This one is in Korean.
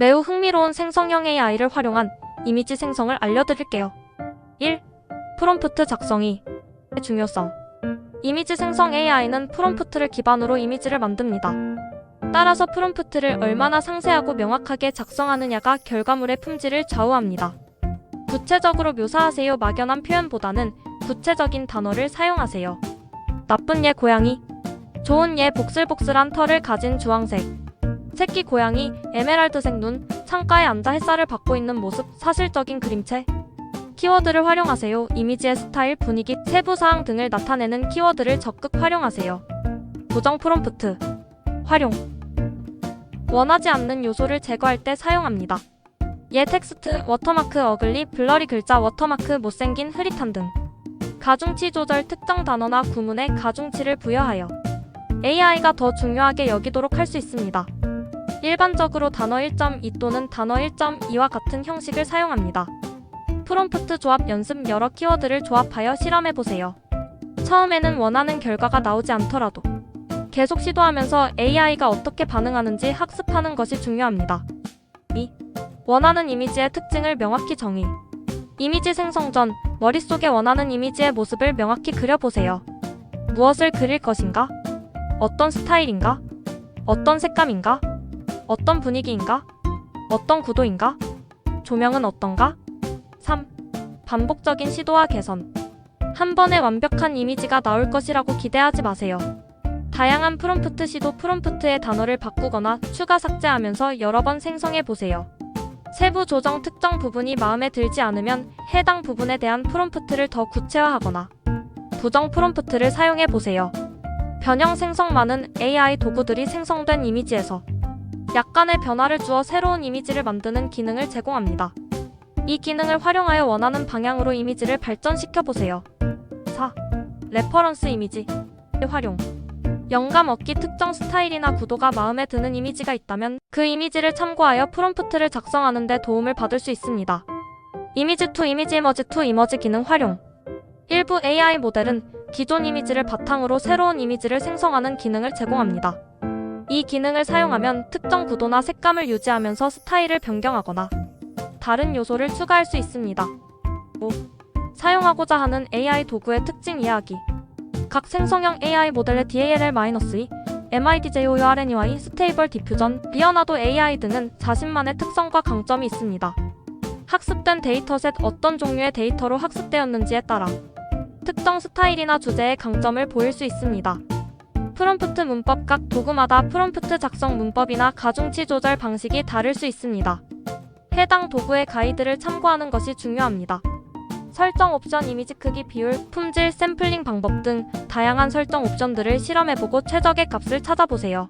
매우 흥미로운 생성형 AI를 활용한 이미지 생성을 알려드릴게요. 1. 프롬프트 작성이 중요성 이미지 생성 AI는 프롬프트를 기반으로 이미지를 만듭니다. 따라서 프롬프트를 얼마나 상세하고 명확하게 작성하느냐가 결과물의 품질을 좌우합니다. 구체적으로 묘사하세요 막연한 표현보다는 구체적인 단어를 사용하세요. 나쁜 얘 고양이 좋은 얘 복슬복슬한 털을 가진 주황색 새끼 고양이 에메랄드색 눈 창가에 앉아 햇살을 받고 있는 모습 사실적인 그림체 키워드를 활용하세요. 이미지의 스타일, 분위기, 세부 사항 등을 나타내는 키워드를 적극 활용하세요. 부정 프롬프트 활용 원하지 않는 요소를 제거할 때 사용합니다. 예 텍스트, 워터마크 어글리, 블러리 글자, 워터마크 못생긴, 흐릿한 등 가중치 조절 특정 단어나 구문에 가중치를 부여하여 AI가 더 중요하게 여기도록 할 수 있습니다. 일반적으로 단어 1.2 또는 단어 1.2와 같은 형식을 사용합니다. 프롬프트 조합 연습 여러 키워드를 조합하여 실험해 보세요. 처음에는 원하는 결과가 나오지 않더라도 계속 시도하면서 AI가 어떻게 반응하는지 학습하는 것이 중요합니다. 2. 원하는 이미지의 특징을 명확히 정의. 이미지 생성 전 머릿속에 원하는 이미지의 모습을 명확히 그려보세요. 무엇을 그릴 것인가? 어떤 스타일인가? 어떤 색감인가? 어떤 분위기인가? 어떤 구도인가? 조명은 어떤가? 3. 반복적인 시도와 개선. 한 번에 완벽한 이미지가 나올 것이라고 기대하지 마세요. 다양한 프롬프트 시도 프롬프트의 단어를 바꾸거나 추가 삭제하면서 여러 번 생성해 보세요. 세부 조정 특정 부분이 마음에 들지 않으면 해당 부분에 대한 프롬프트를 더 구체화하거나 부정 프롬프트를 사용해 보세요. 변형 생성 많은 AI 도구들이 생성된 이미지에서 약간의 변화를 주어 새로운 이미지를 만드는 기능을 제공합니다. 이 기능을 활용하여 원하는 방향으로 이미지를 발전시켜 보세요. 4. 레퍼런스 이미지 활용 영감 얻기 특정 스타일이나 구도가 마음에 드는 이미지가 있다면 그 이미지를 참고하여 프롬프트를 작성하는 데 도움을 받을 수 있습니다. 이미지 투 이미지 이머지 투 이머지 기능 활용 일부 AI 모델은 기존 이미지를 바탕으로 새로운 이미지를 생성하는 기능을 제공합니다. 이 기능을 사용하면 특정 구도나 색감을 유지하면서 스타일을 변경하거나 다른 요소를 추가할 수 있습니다. 5. 사용하고자 하는 AI 도구의 특징 이야기 각 생성형 AI 모델의 DALL-2, MIDJOURNEY, 스테이블 디퓨전, 리어나도 AI 등은 자신만의 특성과 강점이 있습니다. 학습된 데이터셋 어떤 종류의 데이터로 학습되었는지에 따라 특정 스타일이나 주제의 강점을 보일 수 있습니다. 프롬프트 문법 각 도구마다 프롬프트 작성 문법이나 가중치 조절 방식이 다를 수 있습니다. 해당 도구의 가이드를 참고하는 것이 중요합니다. 설정 옵션 이미지 크기 비율, 품질, 샘플링 방법 등 다양한 설정 옵션들을 실험해보고 최적의 값을 찾아보세요.